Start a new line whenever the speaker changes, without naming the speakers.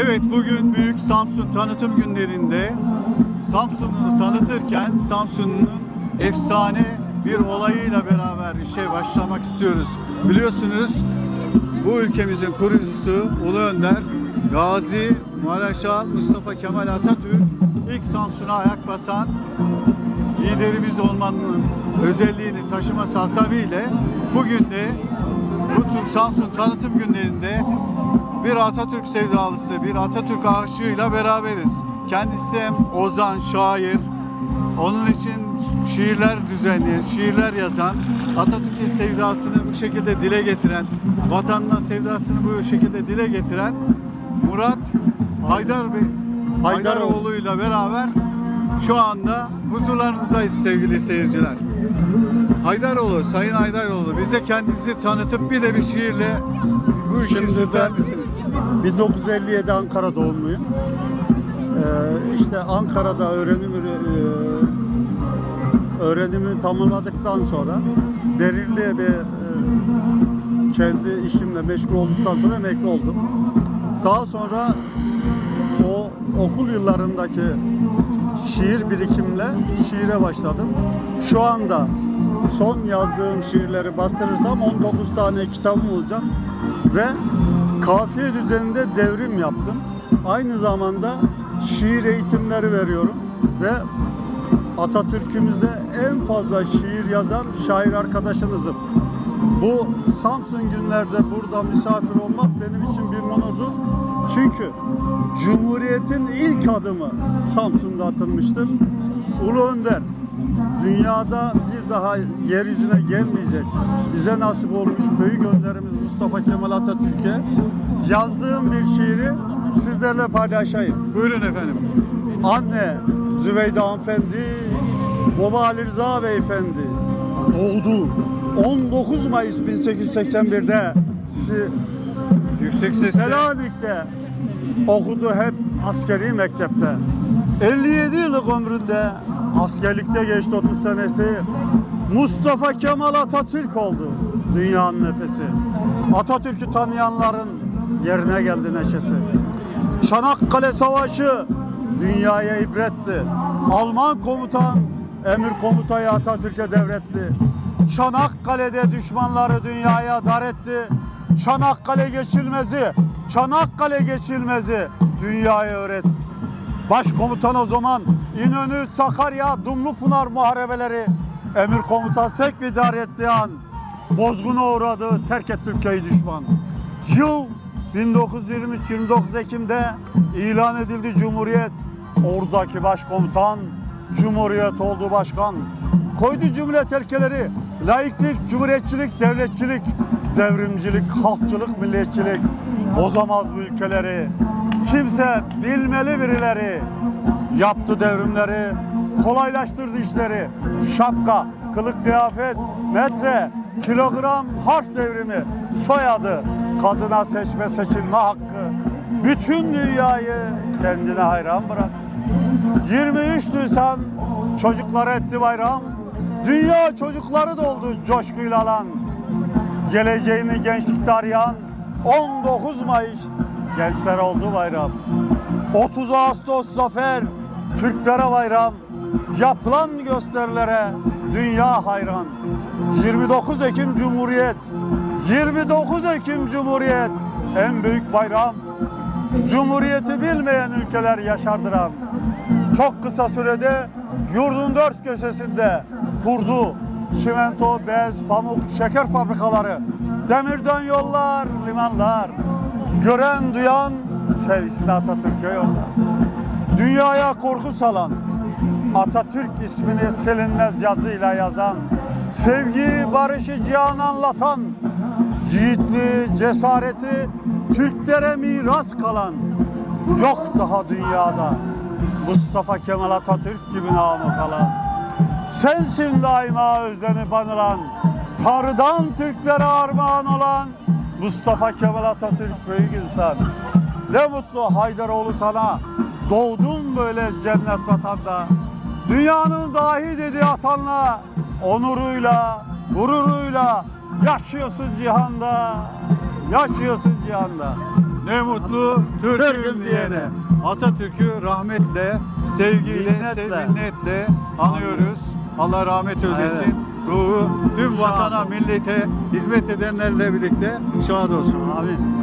Evet bugün Büyük Samsun tanıtım günlerinde Samsun'u tanıtırken Samsun'un efsane bir olayıyla beraber işe başlamak istiyoruz. Biliyorsunuz bu ülkemizin kurucusu Ulu Önder Gazi Maraşal Mustafa Kemal Atatürk ilk Samsun'a ayak basan liderimiz olmanın özelliğini taşıması hasabiyle bugün de bu Samsun tanıtım günlerinde bir Atatürk sevdalısı, bir Atatürk aşığıyla beraberiz. Kendisi hem ozan, şair, onun için şiirler düzenleyen, şiirler yazan, Atatürk'ün sevdasını bu şekilde dile getiren, vatanına sevdasını bu şekilde dile getiren Murat Haydar Bey, Haydaroğlu'yla beraber şu anda huzurlarınızdayız sevgili seyirciler. Haydaroğlu, Sayın Haydaroğlu bize kendinizi tanıtıp bir de bir şiirle bu işi
Şimdi
süsler
ben-
misiniz?
1957 Ankara doğumluyum. Ee, işte Ankara'da öğrenim e, öğrenimi tamamladıktan sonra belirli bir e, kendi işimle meşgul olduktan sonra emekli oldum. Daha sonra o okul yıllarındaki şiir birikimle şiire başladım. Şu anda son yazdığım şiirleri bastırırsam 19 tane kitabım olacak ve kafiye düzeninde devrim yaptım. Aynı zamanda şiir eğitimleri veriyorum ve Atatürk'ümüze en fazla şiir yazan şair arkadaşınızım. Bu Samsun günlerde burada misafir olmak benim için bir onurdur. Çünkü Cumhuriyet'in ilk adımı Samsun'da atılmıştır. Ulu Önder dünyada bir daha yeryüzüne gelmeyecek bize nasip olmuş büyük önderimiz Mustafa Kemal Atatürk'e yazdığım bir şiiri sizlerle paylaşayım.
Buyurun efendim.
Anne Zübeyde hanımefendi, baba Ali Rıza beyefendi doğdu. 19 Mayıs 1881'de Si-
Yüksek sesle.
Selanik'te okudu hep askeri mektepte. 57 yıllık ömründe askerlikte geçti 30 senesi. Mustafa Kemal Atatürk oldu dünyanın nefesi. Atatürk'ü tanıyanların yerine geldi neşesi. Çanakkale Savaşı dünyaya ibretti. Alman komutan emir komutayı Atatürk'e devretti. Çanakkale'de düşmanları dünyaya dar etti. Çanakkale geçilmezi, Çanakkale geçilmezi dünyaya öğretti. Başkomutan o zaman İnönü, Sakarya, Dumlupınar muharebeleri emir komutan sevk idare ettiği an bozguna uğradı, terk etti ülkeyi düşman. Yıl 1923 29 Ekim'de ilan edildi Cumhuriyet. Oradaki başkomutan Cumhuriyet oldu başkan. Koydu cumhuriyet ilkeleri. Laiklik, cumhuriyetçilik, devletçilik, devrimcilik, halkçılık, milliyetçilik. Bozamaz bu ülkeleri. Kimse bilmeli birileri. Yaptı devrimleri, kolaylaştırdı işleri. Şapka, kılık kıyafet, metre, kilogram harf devrimi, soyadı, kadına seçme seçilme hakkı. Bütün dünyayı kendine hayran bırak. 23 Nisan çocuklara etti bayram. Dünya çocukları doldu coşkuyla alan. Geleceğini gençlikte arayan 19 Mayıs gençler oldu bayram. 30 Ağustos zafer Türklere bayram. Yapılan gösterilere dünya hayran. 29 Ekim Cumhuriyet. 29 Ekim Cumhuriyet en büyük bayram. Cumhuriyeti bilmeyen ülkeler yaşardıran. Çok kısa sürede yurdun dört köşesinde kurdu. Çimento, bez, pamuk, şeker fabrikaları, demirden yollar, limanlar. Gören duyan sevgisini Atatürk'e yollar. Dünyaya korku salan, Atatürk ismini silinmez yazıyla yazan, sevgi, barışı cihana anlatan, yiğitliği, cesareti Türklere miras kalan, yok daha dünyada Mustafa Kemal Atatürk gibi namı kalan. Sensin daima özlenip anılan, Tanrı'dan Türklere armağan olan Mustafa Kemal Atatürk büyük insan. Ne mutlu Haydaroğlu sana, doğdun böyle cennet vatanda. Dünyanın dahi dediği atanla, onuruyla, gururuyla yaşıyorsun cihanda, yaşıyorsun cihanda.
Ne mutlu Türk'üm
Türk'üm
diyene.
diyene.
Atatürk'ü rahmetle, sevgiyle,
Minnetle.
minnetle anıyoruz. Allah rahmet eylesin.
Evet.
Ruhu tüm vatana, millete hizmet edenlerle birlikte şad olsun.
Amin.